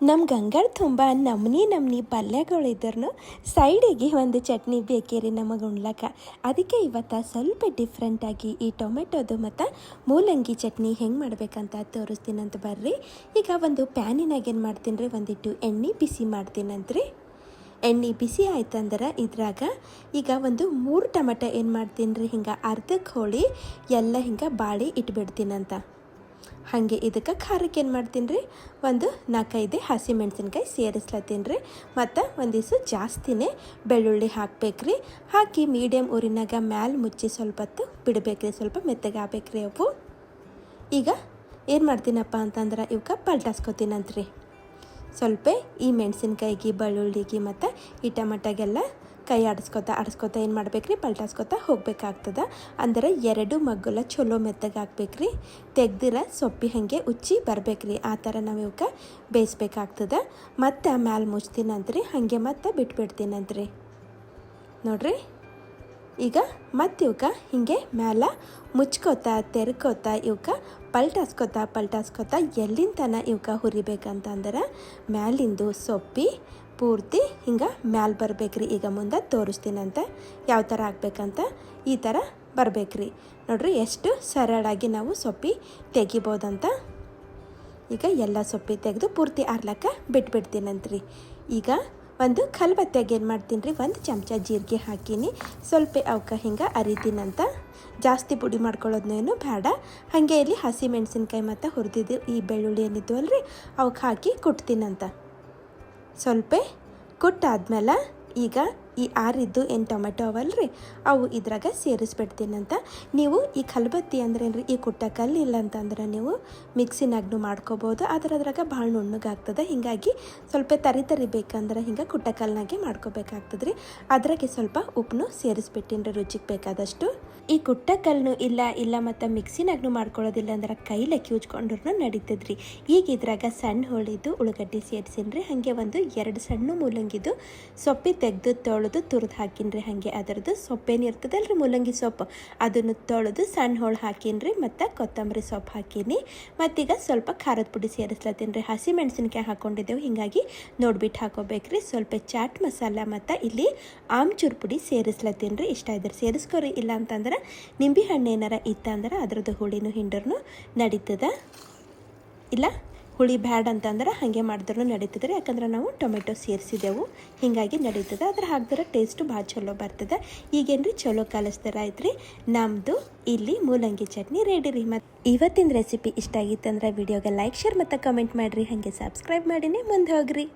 ನಮ್ಮ ಗಂಗಾಳ ತುಂಬ ನಮ್ನಿ ನಮ್ನಿ ಪಲ್ಯಗಳಿದ್ರು ಸೈಡಿಗೆ ಒಂದು ಚಟ್ನಿ ಬೇಕೇರಿ ನಮಗೆ ಉಣ್ಲಕ್ಕ ಅದಕ್ಕೆ ಇವತ್ತು ಸ್ವಲ್ಪ ಡಿಫ್ರೆಂಟಾಗಿ ಈ ಟೊಮೆಟೊದು ಮತ್ತು ಮೂಲಂಗಿ ಚಟ್ನಿ ಹೆಂಗೆ ಮಾಡ್ಬೇಕಂತ ತೋರಿಸ್ತೀನಂತ ಬರ್ರಿ. ಈಗ ಒಂದು ಪ್ಯಾನಿನಾಗ ಏನು ಮಾಡ್ತೀನಿ ರೀ ಒಂದಿಟ್ಟು ಎಣ್ಣೆ ಬಿಸಿ ಮಾಡ್ತೀನಂತ್ರಿ. ಎಣ್ಣೆ ಬಿಸಿ ಆಯ್ತಂದ್ರೆ ಇದ್ರಾಗ ಈಗ ಒಂದು ಮೂರು ಟೊಮೆಟೊ ಏನು ಮಾಡ್ತೀನಿ ರೀ ಹಿಂಗೆ ಅರ್ಧಕ್ಕೆ ಹೋಳಿ ಎಲ್ಲ ಹಿಂಗೆ ಬಾಳಿ ಇಟ್ಬಿಡ್ತೀನಂತ. ಹಾಗೆ ಇದಕ್ಕೆ ಖಾರಕ್ಕೆ ಏನು ಮಾಡ್ತೀನಿ ರೀ ಒಂದು ನಾಲ್ಕೈದು ಹಸಿ ಮೆಣಸಿನ್ಕಾಯಿ ಸೇರಿಸ್ಲತ್ತೀನಿ ರೀ ಮತ್ತು ಒಂದಿಷ್ಟು ಜಾಸ್ತಿನೇ ಬೆಳ್ಳುಳ್ಳಿ ಹಾಕ್ಬೇಕ್ರಿ. ಹಾಕಿ ಮೀಡಿಯಮ್ ಊರಿನಾಗ ಮ್ಯಾಲೆ ಮುಚ್ಚಿ ಸ್ವಲ್ಪ ಹೊತ್ತು ಬಿಡಬೇಕ್ರಿ, ಸ್ವಲ್ಪ ಮೆತ್ತಗೆ ಆಗ್ಬೇಕ್ರಿ ಅವು. ಈಗ ಏನು ಮಾಡ್ತೀನಪ್ಪ ಅಂತಂದ್ರೆ ಇವಕ್ಕೆ ಪಲ್ಟಾಸ್ಕೊತೀನಂತ್ರಿ. ಸ್ವಲ್ಪ ಈ ಮೆಣಸಿನ್ಕಾಯಿಗೆ, ಬೆಳ್ಳುಳ್ಳಿಗೆ ಮತ್ತು ಈ ಟಮಟಗೆಲ್ಲ ಕೈ ಆಡಿಸ್ಕೊತ ಆಡಿಸ್ಕೊತ ಏನು ಮಾಡ್ಬೇಕ್ರಿ ಪಲ್ಟಾಸ್ಕೊತ ಹೋಗ್ಬೇಕಾಗ್ತದೆ. ಅಂದರೆ ಎರಡು ಮಗ್ಗುಲ ಚಲೋ ಮೆತ್ತಗೆ ಹಾಕ್ಬೇಕ್ರಿ ತೆಗ್ದಿರ ಸೊಪ್ಪಿ ಹಾಗೆ ಉಚ್ಚಿ ಬರ್ಬೇಕ್ರಿ ಆ ಥರ ನಾವು ಇವಕ್ಕೆ ಬೇಯಿಸ್ಬೇಕಾಗ್ತದೆ. ಮತ್ತು ಮ್ಯಾಲೆ ಮುಚ್ತೀನಂತ್ರಿ ಹಾಗೆ ಮತ್ತೆ ಬಿಟ್ಬಿಡ್ತೀನಂತ್ರಿ ನೋಡ್ರಿ? ಈಗ ಮತ್ತೆ ಇವಕ್ಕೆ ಹಿಂಗೆ ಮ್ಯಾಲ ಮುಚ್ಕೋತ, ತೆರ್ಕೋತ ಇವಕ್ಕೆ ಪಲ್ಟಾಸ್ಕೋತಾ ಪಲ್ಟಾಸ್ಕೋತಾ ಎಲ್ಲಿನ ತನ ಇವಕ್ಕೆ ಹುರಿಬೇಕಂತಂದ್ರೆ ಮ್ಯಾಲಿಂದು ಸೊಪ್ಪಿ, ಪೂರ್ತಿ ಹಿಂಗೆ ಮ್ಯಾಲೆ ಬರ್ಬೇಕ್ರಿ. ಈಗ ಮುಂದೆ ತೋರಿಸ್ತೀನಂತೆ ಯಾವ ಥರ ಆಗ್ಬೇಕಂತ ಈ ಥರ ಬರ್ಬೇಕ್ರಿ. ನೋಡ್ರಿ ಎಷ್ಟು ಸರಳಾಗಿ ನಾವು ಸೊಪ್ಪಿ ತೆಗಿಬೋದಂತ. ಈಗ ಎಲ್ಲ ಸೊಪ್ಪಿ ತೆಗೆದು ಪೂರ್ತಿ ಆರ್ಲಕ್ಕ ಬಿಟ್ಬಿಡ್ತೀನಂತ್ರಿ. ಈಗ ಒಂದು ಕಲ್ಬತ್ತಾಗ ಏನು ಮಾಡ್ತೀನಿ ರೀ, ಒಂದು ಚಮಚ ಜೀರಿಗೆ ಹಾಕೀನಿ. ಸ್ವಲ್ಪ ಅವಕ್ಕೆ ಹಿಂಗೆ ಅರಿತೀನಂತ ಜಾಸ್ತಿ ಪುಡಿ ಮಾಡ್ಕೊಳ್ಳೋದನ್ನೇನು ಬೇಡ ಹಾಗೆ ಇಲ್ಲಿ ಹಸಿ ಮೆಣಸಿನ್ಕಾಯಿ ಮತ್ತು ಹುರಿದಿದ್ದು ಈ ಬೆಳ್ಳುಳ್ಳಿ ಏನಿದ್ದು ಅಲ್ರಿ ಅವಕ್ಕೆ ಹಾಕಿ ಕುಟ್ತೀನಂತ. ಸ್ವಲ್ಪ ಕುಟ್ಟಾದ್ಮೇಲೆ ಈಗ ಈ ಆರಿದ್ದು ಏನು ಟೊಮೆಟೊ ಅವಲ್ರಿ? ಅವು ಇದ್ರಾಗ ಸೇರಿಸ್ಬಿಡ್ತೀನಂತ ನೀವು ಈ ಕಲ್ಬತ್ತಿ ಅಂದ್ರೆ ರೀ ಈ ಕುಟ್ಟ ಕಲ್ಲು ಇಲ್ಲ ಅಂತಂದ್ರೆ ನೀವು ಮಿಕ್ಸಿನಾಗ್ನು ಮಾಡ್ಕೋಬೋದು. ಅದ್ರ ಅದ್ರಾಗ ಭಾಳ ನುಣ್ಣಗಾಗ್ತದೆ. ಹಿಂಗಾಗಿ ಸ್ವಲ್ಪ ತರಿ ತರಿ ಬೇಕಂದ್ರೆ ಹಿಂಗೆ ಕುಟ್ಟ ಕಲ್ನಾಗೆ ಮಾಡ್ಕೋಬೇಕಾಗ್ತದೆ ರೀ ಅದ್ರಾಗೆ ಸ್ವಲ್ಪ ಉಪ್ಪನ್ನು ಸೇರಿಸ್ಬಿಟ್ಟಿನಿ ರೀ ರುಚಿಗೆ ಬೇಕಾದಷ್ಟು. ಈ ಕುಟ್ಟ ಕಲ್ಲು ಇಲ್ಲ ಇಲ್ಲ ಮತ್ತು ಮಿಕ್ಸಿನಾಗ್ನು ಮಾಡ್ಕೊಳ್ಳೋದಿಲ್ಲ ಅಂದ್ರೆ ಕೈಲೆ ಕ್ಯೂಜ್ಕೊಂಡ್ರು ನಡೀತದ್ರಿ. ಈಗ ಇದ್ರಾಗ ಸಣ್ಣ ಹೋಳಿದ್ದು ಉಳ್ಳಾಗಡ್ಡಿ ಸೇರಿಸಿನ್ರಿ, ಹಾಗೆ ಒಂದು ಎರಡು ಸಣ್ಣ ಮೂಲಂಗಿದು ಸೊಪ್ಪಿ ತೆಗೆದು ತೊಳೆದು ತುರಿದು ಹಾಕಿನ್ರಿ. ಹಾಗೆ ಅದರದ್ದು ಸೊಪ್ಪೇನು ಇರ್ತದಲ್ರಿ ಮೂಲಂಗಿ ಸೊಪ್ಪು. ಅದನ್ನು ತೊಳೆದು ಸಣ್ಣ ಹೋಳು ಹಾಕಿನ್ರಿ ಮತ್ತು ಕೊತ್ತಂಬರಿ ಸೊಪ್ಪು ಹಾಕೀನಿ. ಮತ್ತೀಗ ಸ್ವಲ್ಪ ಖಾರದ ಪುಡಿ ಸೇರಿಸ್ಲತ್ತೀನಿ ರೀ ಹಸಿ ಮೆಣಸಿನ್ಕಾಯಿ ಹಾಕೊಂಡಿದ್ದೆವು, ಹೀಗಾಗಿ ನೋಡ್ಬಿಟ್ಟು ಹಾಕೋಬೇಕ್ರಿ. ಸ್ವಲ್ಪ ಚಾಟ್ ಮಸಾಲ ಮತ್ತು ಇಲ್ಲಿ ಆಮ್ಚೂರು ಪುಡಿ ಸೇರಿಸ್ಲತ್ತೀನಿ ರೀ ಇಷ್ಟ ಇದ್ರೆ ಸೇರಿಸ್ಕೊರಿ ಇಲ್ಲ ಅಂತಂದ್ರೆ ನಿಂಬೆ ಹಣ್ಣು ಏನಾರ ಇತ್ತಂದ್ರೆ ಅದ್ರದ್ದು ಹುಳಿನೂ ಹಿಂಡ್ರೂ ನಡೀತದ. ಇಲ್ಲ, ಹುಳಿ ಬ್ಯಾಡ್ ಅಂತಂದ್ರೆ ಹಾಗೆ ಮಾಡಿದ್ರೂ ನಡೀತದೆ ಯಾಕಂದ್ರೆ ನಾವು ಟೊಮೆಟೊ ಸೇರಿಸಿದೆವು, ಹೀಗಾಗಿ ನಡೀತದೆ. ಅದ್ರ ಹಾಕಿದ್ರೆ ಟೇಸ್ಟು ಭಾಳ ಚಲೋ ಬರ್ತದೆ. ಈಗೇನು ರೀ ಚಲೋ ಕಲಿಸ್ತಾರ ಆಯ್ತು ರೀ ನಮ್ಮದು ಇಲ್ಲಿ ಮೂಲಂಗಿ ಚಟ್ನಿ ರೆಡಿ ರೀ. ಮತ್ತು ಇವತ್ತಿನ ರೆಸಿಪಿ ಇಷ್ಟ ಆಗಿತ್ತಂದ್ರೆ ವಿಡಿಯೋಗೆ ಲೈಕ್ ಶೇರ್ ಮತ್ತು ಕಮೆಂಟ್ ಮಾಡಿರಿ. ಹಾಗೆ ಸಬ್ಸ್ಕ್ರೈಬ್ ಮಾಡಿನೇ ಮುಂದೆ ಹೋಗ್ರಿ.